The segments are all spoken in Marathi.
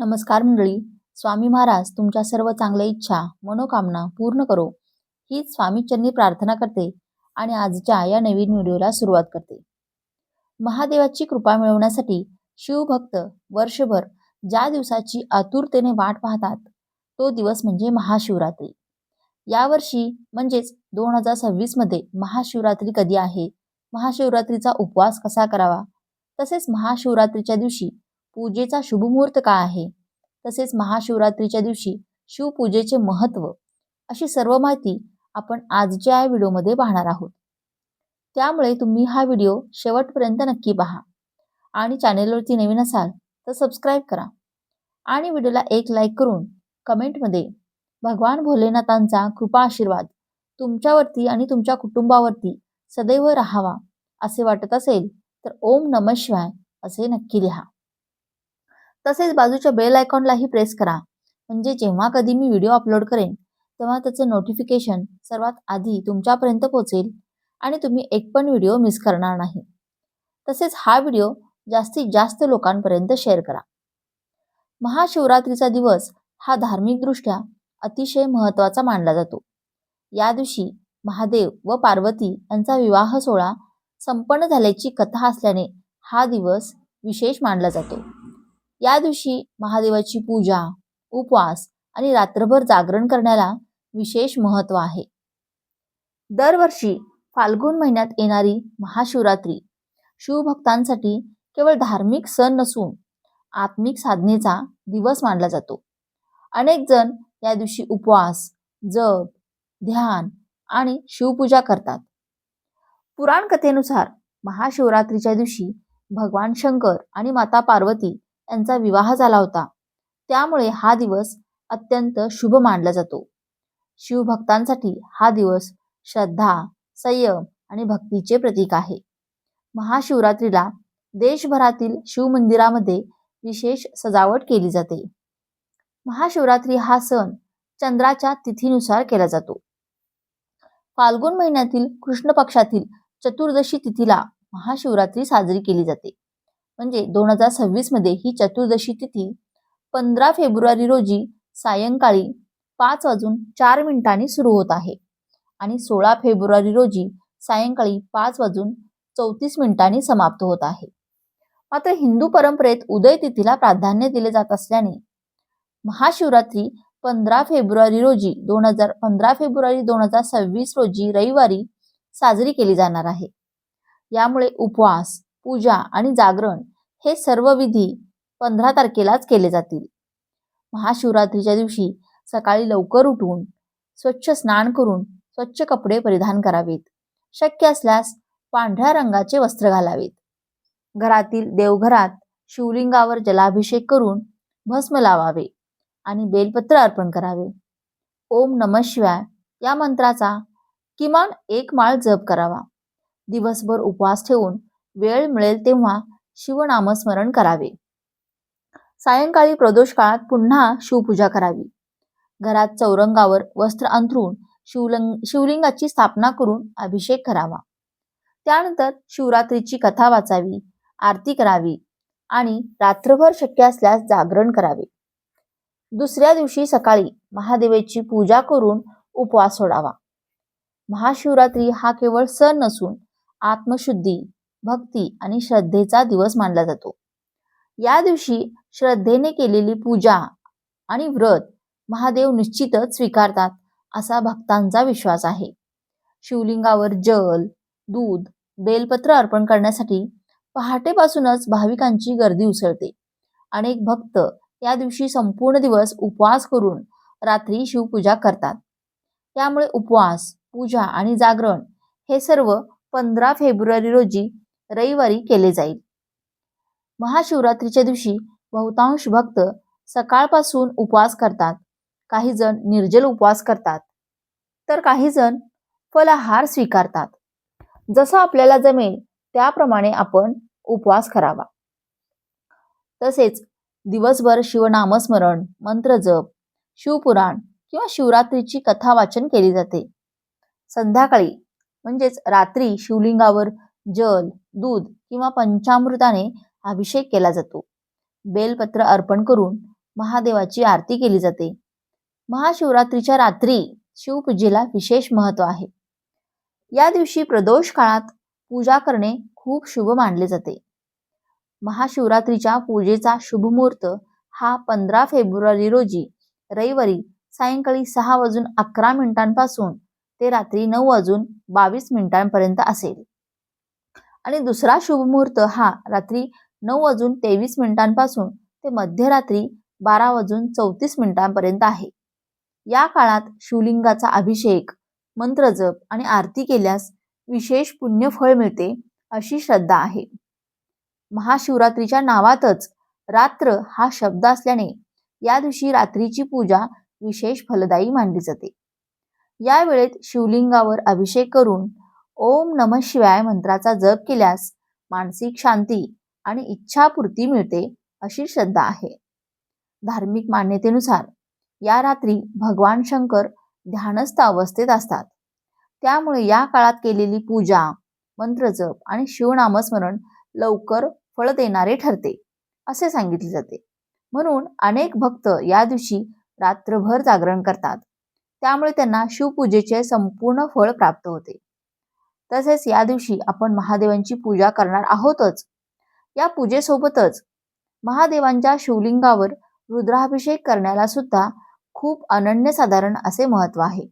नमस्कार मंडळी. स्वामी महाराज तुमच्या सर्व चांगल्या इच्छा मनोकामना पूर्ण करो. हीच स्वामीचरणी प्रार्थना करते आणि आजच्या या नवीन व्हिडिओला सुरुवात करते. महादेवाची कृपा मिळवण्यासाठी शिवभक्त वर्षभर ज्या दिवसाची आतुरतेने वाट पाहतात तो दिवस म्हणजे महाशिवरात्री. यावर्षी म्हणजेच दोन हजार सव्वीसमध्ये महाशिवरात्री कधी आहे महाशिवरात्रीचा उपवास कसा करावा तसेच महाशिवरात्रीच्या दिवशी पूजेचा शुभमुहूर्त काय आहे? तसेच महाशिवरात्रीच्या दिवशी शिवपूजेचे महत्त्व अशी सर्व माहिती आपण आजच्या या व्हिडिओमध्ये पाहणार आहोत. त्यामुळे तुम्ही हा व्हिडिओ शेवटपर्यंत नक्की पहा आणि चॅनेलवरती नवीन असाल तर सबस्क्राईब करा आणि व्हिडिओला एक लाईक करून कमेंटमध्ये भगवान भोलेनाथांचा कृपा आशीर्वाद तुमच्यावरती आणि तुमच्या कुटुंबावरती सदैव राहावा असे वाटत असेल तर ओम नम शिवाय असे नक्की लिहा. तसेच बाजूच्या बेल आयकॉनलाही प्रेस करा. म्हणजे जेव्हा कधी मी व्हिडिओ अपलोड करेन तेव्हा त्याचं नोटिफिकेशन सर्वात आधी तुमच्यापर्यंत पोहोचेल आणि तुम्ही एक पण व्हिडिओ मिस करणार नाही. तसेच हा व्हिडिओ जास्तीत जास्त लोकांपर्यंत शेअर करा. महाशिवरात्रीचा दिवस हा धार्मिकदृष्ट्या अतिशय महत्त्वाचा मानला जातो. या दिवशी महादेव व पार्वती यांचा विवाह सोहळा संपन्न झाल्याची कथा असल्याने हा दिवस विशेष मानला जातो. या दिवशी महादेवाची पूजा उपवास आणि रात्रभर जागरण करण्याला विशेष महत्त्व आहे. दरवर्षी फाल्गुन महिन्यात येणारी महाशिवरात्री शिवभक्तांसाठी केवळ धार्मिक सण नसून आत्मिक साधनेचा दिवस मानला जातो. अनेक जण या दिवशी उपवास जप ध्यान आणि शिवपूजा करतात. पुराण कथेनुसार महाशिवरात्रीच्या दिवशी भगवान शंकर आणि माता पार्वती यांचा विवाह झाला होता. त्यामुळे हा दिवस अत्यंत शुभ मानला जातो. शिवभक्तांसाठी हा दिवस श्रद्धा संयम आणि भक्तीचे प्रतीक आहे. महाशिवरात्रीला देशभरातील शिवमंदिरामध्ये विशेष सजावट केली जाते. महाशिवरात्री हा सण चंद्राच्या तिथीनुसार केला जातो. फाल्गुन महिन्यातील कृष्ण पक्षातील चतुर्दशी तिथीला महाशिवरात्री साजरी केली जाते. म्हणजे दोन हजार सव्वीसमध्ये ही चतुर्दशी तिथी पंधरा फेब्रुवारी रोजी सायंकाळी पाच वाजून चार मिनिटांनी सुरू होत आहे. आणि सोळा फेब्रुवारी रोजी सायंकाळी पाच वाजून चौतीस मिनिटांनी समाप्त होत आहे. मात्र हिंदू परंपरेत उदय तिथीला प्राधान्य दिले जात असल्याने महाशिवरात्री पंधरा फेब्रुवारी रोजी दोन हजार पंधरा फेब्रुवारी दोन हजार सव्वीस रोजी रविवारी साजरी केली जाणार आहे. यामुळे उपवास पूजा आणि जागरण हे सर्व विधी पंधरा तारखेलाच केले जातील. महाशिवरात्रीच्या दिवशी सकाळी लवकर उठून स्वच्छ स्नान करून स्वच्छ कपडे परिधान करावेत. शक्य असल्यास पांढऱ्या रंगाचे वस्त्र घालावेत. घरातील देवघरात शिवलिंगावर जलाभिषेक करून भस्म लावावे आणि बेलपत्र अर्पण करावे. ओम नम शिवाय या मंत्राचा किमान एक माळ जप करावा. दिवसभर उपवास ठेवून वेळ मिळेल तेव्हा शिवनामस्मरण करावे. सायंकाळी प्रदोष काळात पुन्हा शिवपूजा करावी. घरात चौरंगावर वस्त्र अंथरून शिवलिंग शिवलिंगाची स्थापना करून अभिषेक करावा. त्यानंतर शिवरात्रीची कथा वाचावी आरती करावी आणि रात्रभर शक्य असल्यास जागरण करावे. दुसऱ्या दिवशी सकाळी महादेवाची पूजा करून उपवास सोडावा. महाशिवरात्री हा केवळ सण नसून आत्मशुद्धी भक्ती आणि श्रद्धेचा दिवस मानला जातो. या दिवशी श्रद्धेने केलेली पूजा आणि व्रत महादेव निश्चितच स्वीकारतात असा भक्तांचा विश्वास आहे. शिवलिंगावर जल दूध बेलपत्र अर्पण करण्यासाठी पहाटेपासूनच भाविकांची गर्दी उसळते. अनेक भक्त या दिवशी संपूर्ण दिवस उपवास करून रात्री शिवपूजा करतात. त्यामुळे उपवास पूजा आणि जागरण हे सर्व पंधरा फेब्रुवारी रोजी रविवारी केले जाईल. महाशिवरात्रीच्या दिवशी बहुतांश भक्त सकाळपासून उपवास करतात. काही जण निर्जल उपवास करतात. तर काही जण फलाहार स्वीकारतात. जसं आपल्याला जमेल त्याप्रमाणे आपण उपवास करावा. तसेच दिवसभर शिवनामस्मरण मंत्रजप शिवपुराण किंवा शिवरात्रीची कथा वाचन केली जाते. संध्याकाळी म्हणजेच रात्री शिवलिंगावर जल दूध किंवा पंचामृताने अभिषेक केला जातो. बेलपत्र अर्पण करून महादेवाची आरती केली जाते. महाशिवरात्रीच्या रात्री शिवपूजेला विशेष महत्त्व आहे. या दिवशी प्रदोष काळात पूजा करणे खूप शुभ मानले जाते. महाशिवरात्रीच्या पूजेचा शुभमुहूर्त हा पंधरा फेब्रुवारी रोजी रविवारी सायंकाळी सहा वाजून अकरा मिनिटांपासून ते रात्री नऊ वाजून बावीस मिनिटांपर्यंत असेल. आणि दुसरा शुभमुहूर्त हा रात्री नऊ वाजून तेवीस मिनिटांपासून ते मध्यरात्री बारा वाजून चौतीस मिनिटांपर्यंत आहे. या काळात शिवलिंगाचा अभिषेक मंत्रजप आणि आरती केल्यास विशेष पुण्यफळ मिळते अशी श्रद्धा आहे. महाशिवरात्रीच्या नावातच रात्र हा शब्द असल्याने या दिवशी रात्रीची पूजा विशेष फलदायी मानली जाते. या वेळेत शिवलिंगावर अभिषेक करून ओम नम शिवाय मंत्राचा जप केल्यास मानसिक शांती आणि इच्छापूर्ती मिळते अशी श्रद्धा आहे. धार्मिक मान्यतेनुसार या रात्री भगवान शंकर ध्यानस्थ अवस्थेत असतात. त्यामुळे या काळात केलेली पूजा मंत्रजप आणि शिवनामस्मरण लवकर फळ देणारे ठरते असे सांगितले जाते. म्हणून अनेक भक्त या दिवशी रात्रभर जागरण करतात. त्यामुळे त्यांना शिवपूजेचे संपूर्ण फळ प्राप्त होते. तसेच या दिवशी आपण महादेवांची पूजा करणार आहोतच. या पूजेसोबतच महादेवांच्या शिवलिंगावर रुद्राभिषेक करण्याला सुद्धा खूप अनन्यसाधारण असे महत्त्व आहे.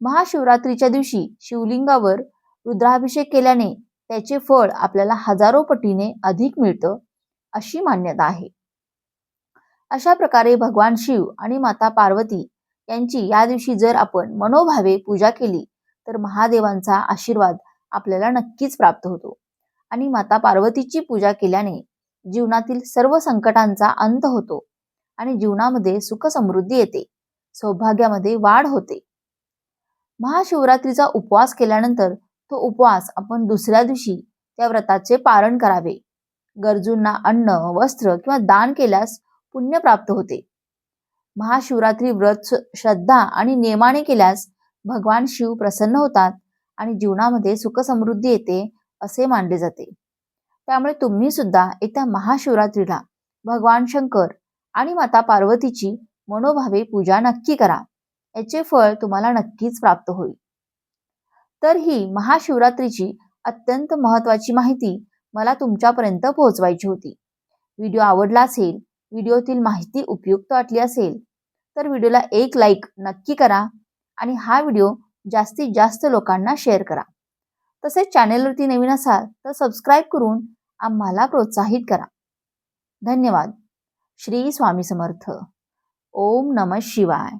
महाशिवरात्रीच्या दिवशी शिवलिंगावर रुद्राभिषेक केल्याने त्याचे फळ आपल्याला हजारो पटीने अधिक मिळतं अशी मान्यता आहे. अशा प्रकारे भगवान शिव आणि माता पार्वती यांची या दिवशी जर आपण मनोभावे पूजा केली तर महादेवांचा आशीर्वाद आपल्याला नक्कीच प्राप्त होतो. आणि माता पार्वतीची पूजा केल्याने जीवनातील सर्व संकटांचा अंत होतो आणि जीवनामध्ये सुख समृद्धी येते. सौभाग्यामध्ये वाढ होते. महाशिवरात्रीचा उपवास केल्यानंतर तो उपवास आपण दुसऱ्या दिवशी त्या व्रताचे पारण करावे. गरजूंना अन्न वस्त्र किंवा दान केल्यास पुण्य प्राप्त होते. महाशिवरात्री व्रत श्रद्धा आणि नियमाने केल्यास भगवान शिव प्रसन्न होतात आणि जीवनामध्ये सुखसमृद्धी येते असे मानले जाते. त्यामुळे तुम्ही सुद्धा येत्या महाशिवरात्रीला भगवान शंकर आणि माता पार्वतीची मनोभावे पूजा नक्की करा. याचे फळ तुम्हाला नक्कीच प्राप्त होईल. तर ही महाशिवरात्रीची अत्यंत महत्वाची माहिती मला तुमच्यापर्यंत पोहोचवायची होती. व्हिडिओ आवडला असेल व्हिडिओतील माहिती उपयुक्त वाटली असेल तर व्हिडिओला एक लाईक नक्की करा. आणि हा व्हिडिओ जास्तीत जास्त लोकांना शेअर करा. तसेच चॅनेलवरती नवीन असाल तर सबस्क्राईब करून आम्हाला प्रोत्साहित करा. धन्यवाद. श्री स्वामी समर्थ. ओम नम शिवाय.